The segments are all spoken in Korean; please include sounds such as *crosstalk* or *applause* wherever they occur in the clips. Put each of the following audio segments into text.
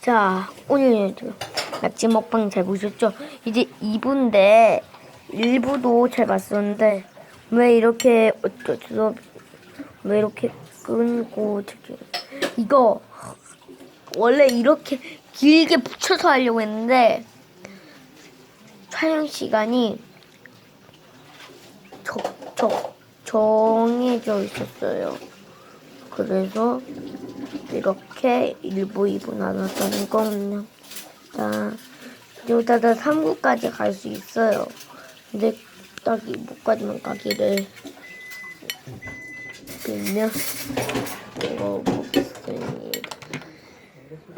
자, 오늘 맛집 먹방 잘 보셨죠? 이제 2부인데 1부도 잘 봤었는데 왜 이렇게 어쩌죠? 왜 이렇게 끊고 이거 원래 이렇게 길게 붙여서 하려고 했는데 촬영 시간이 적, 적, 정해져 있었어요. 그래서 이렇게 1부, 2부 나눴다는. 자, 이러다가 3부까지 갈 수 있어요. 근데 딱 2부까지만 가기를 빌며 먹어보겠습니다.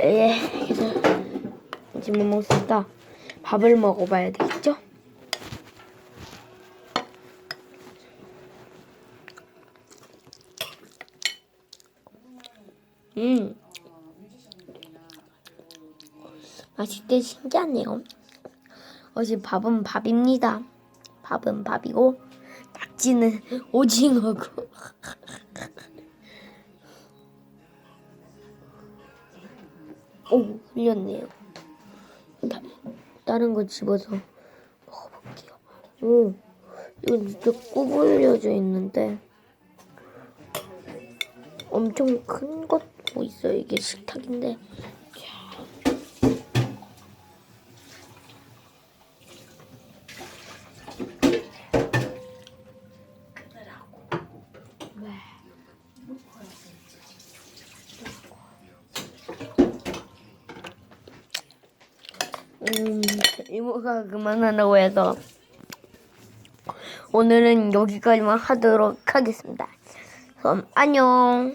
예, 지금 뭐 먹습니다. 밥을 먹어봐야 되겠죠? 음. 맛있게 신기하네요. 어제 밥은 밥입니다. 밥은 밥이고 낙지는 *laughs* 오징어고. *laughs* 오, 흘렸네요. 다, 다른 거 집어서 먹어볼게요. 오, 이거 진짜 구불려져 있는데 엄청 큰 것 도 있어요. 이게 식탁인데. 음, 이모가 그만하라고 해서 오늘은 여기까지만 하도록 하겠습니다. 그럼 안녕.